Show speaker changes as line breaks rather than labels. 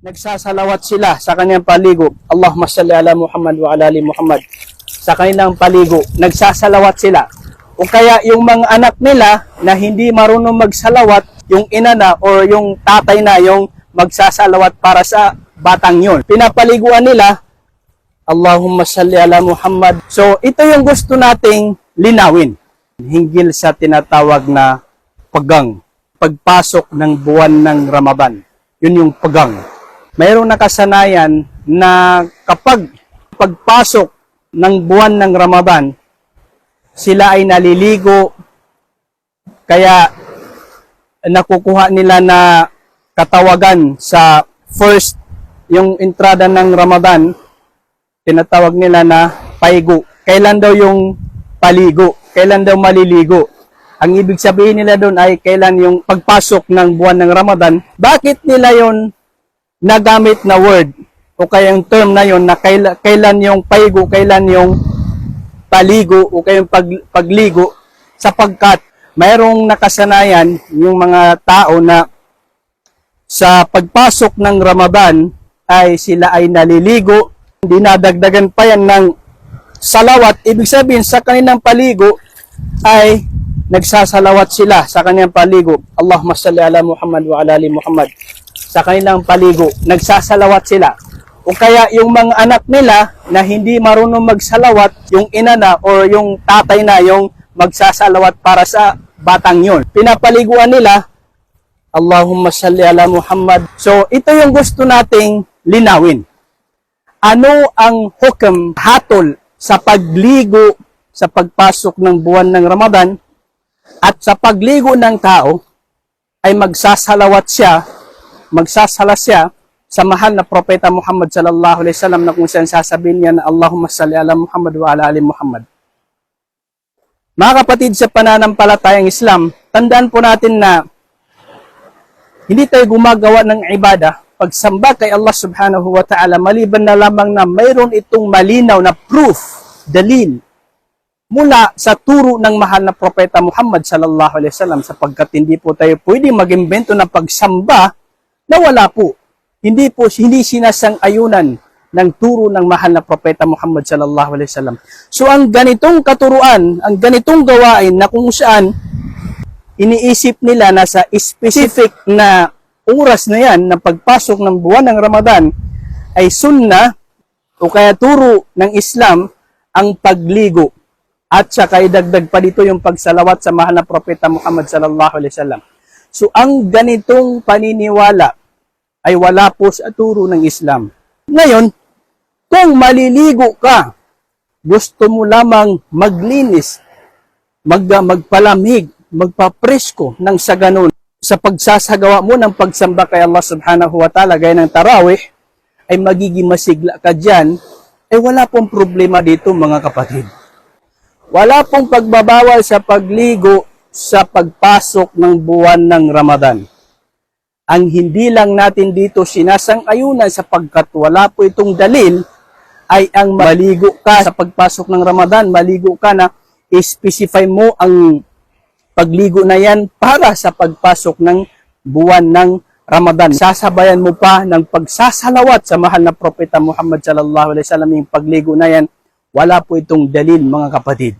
nagsasalawat sila sa kanyang paligo. Allahumma salli ala Muhammad wa ala ali Muhammad. Sa kanilang paligo, nagsasalawat sila. O kaya yung mga anak nila na hindi marunong magsalawat, yung ina na or yung tatay na yung magsasalawat para sa batang yon. Pinapaliguan nila, Allahumma salli ala Muhammad. So ito yung gusto nating linawin. Hinggil sa tinatawag na pagang. Pagpasok ng buwan ng Ramadan. Yun yung pagang. Mayroong nakasanayan na kapag pagpasok ng buwan ng Ramadan, sila ay naliligo, kaya nakukuha nila na katawagan sa first, yung entrada ng Ramadan, tinatawag nila na paigo. Kailan daw yung paligo? Kailan daw maliligo? Ang ibig sabihin nila doon ay kailan yung pagpasok ng buwan ng Ramadan. Bakit nila yon nagamit na word o kaya yung term na yon na kailan, kailan yung paigo, kailan yung paligo o kaya yung pag, pagligo sapagkat mayroong nakasanayan yung mga tao na sa pagpasok ng Ramadan ay sila ay naliligo, dinadagdagan pa yan ng salawat. Ibig sabihin sa kanilang paligo ay nagsasalawat sila sa kanilang paligo. Allahumma salli ala Muhammad wa ala ali Muhammad. Sa kanilang paligo, nagsasalawat sila. O kaya yung mga anak nila na hindi marunong magsalawat, yung ina na or yung tatay na yung magsasalawat para sa batang yon. Pinapaliguan nila, Allahumma salli ala Muhammad. So ito yung gusto nating linawin. Ano ang hukam hatol sa pagligo sa pagpasok ng buwan ng Ramadan at sa pagligo ng tao ay magsasalawat siya, magsasala siya sa mahal na propeta Muhammad sallallahu alaihi wasallam na kung saan sasabihin niya na Allahumma salli ala Muhammad wa ala ali Muhammad. Mga kapatid sa pananampalatayang Islam, tandaan po natin na hindi tayo gumagawa ng ibada pagsamba kay Allah subhanahu wa ta'ala maliban na lamang na mayroon itong malinaw na proof, dalil mula sa turo ng mahal na propeta Muhammad sallallahu alaihi wasallam sapagkat hindi po tayo pwedeng mag-imbento ng pagsamba na po. Hindi po hindi sinasang-ayunan ng turo ng mahal na propeta Muhammad sallallahu alaihi wasallam. So ang ganitong katuruan, ang ganitong gawain na kung saan iniisip nila na sa specific na oras na yan ng pagpasok ng buwan ng Ramadan ay sunna o kaya turo ng Islam ang pagligo at saka idagdag pa dito yung pagsalawat sa mahal na propeta Muhammad sallallahu alaihi wasallam. So ang ganitong paniniwala ay wala po sa turo ng Islam. Ngayon, kung maliligo ka, gusto mo lamang maglinis, mag, magpalamig, magpapresko ng sa ganun sa pagsasagawa mo ng pagsamba kay Allah subhanahu wa ta'ala gaya ng tarawih, ay magiging masigla ka dyan, ay wala pong problema dito mga kapatid. Wala pong pagbabawal sa pagligo sa pagpasok ng buwan ng Ramadan. Ang hindi lang natin dito sinasang-ayunan sapagkat wala po itong dalil ay ang maligo ka sa pagpasok ng Ramadan, maligo ka na i-specify mo ang pagligo na yan para sa pagpasok ng buwan ng Ramadan. Sasabayan mo pa ng pagsasalawat sa mahal na propeta Muhammad sallallahu alaihi wasallam yung pagligo na yan. Wala po itong dalil mga kapatid.